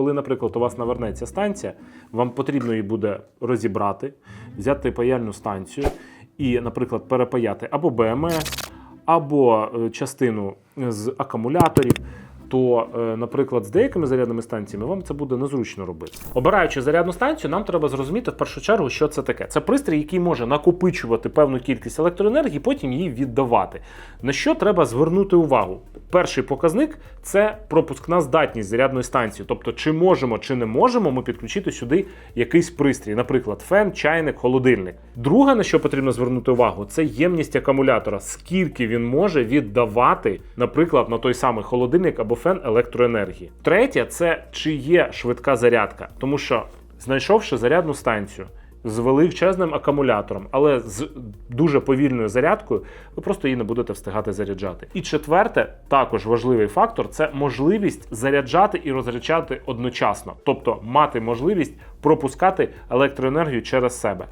коли, наприклад, у вас навернеться станція, вам потрібно її буде розібрати, взяти паяльну станцію і, наприклад, перепаяти або БМС, або е, частину з акумуляторів. То, е, наприклад, з деякими зарядними станціями вам це буде незручно робити. Обираючи зарядну станцію, нам треба зрозуміти в першу чергу, що це таке. Це пристрій, який може накопичувати певну кількість електроенергії, потім її віддавати. На що треба звернути увагу? Перший показник це пропускна здатність зарядної станції. Тобто, чи можемо, чи не можемо ми підключити сюди якийсь пристрій, наприклад, фен, чайник, холодильник. Друге, на що потрібно звернути увагу, це ємність акумулятора. Скільки він може віддавати, наприклад, на той самий холодильник або фен електроенергії. Третє це чи є швидка зарядка, тому що знайшовши зарядну станцію. З величезним акумулятором, але з дуже повільною зарядкою, ви просто її не будете встигати заряджати. І четверте, також важливий фактор це можливість заряджати і розряджати одночасно, тобто мати можливість пропускати електроенергію через себе.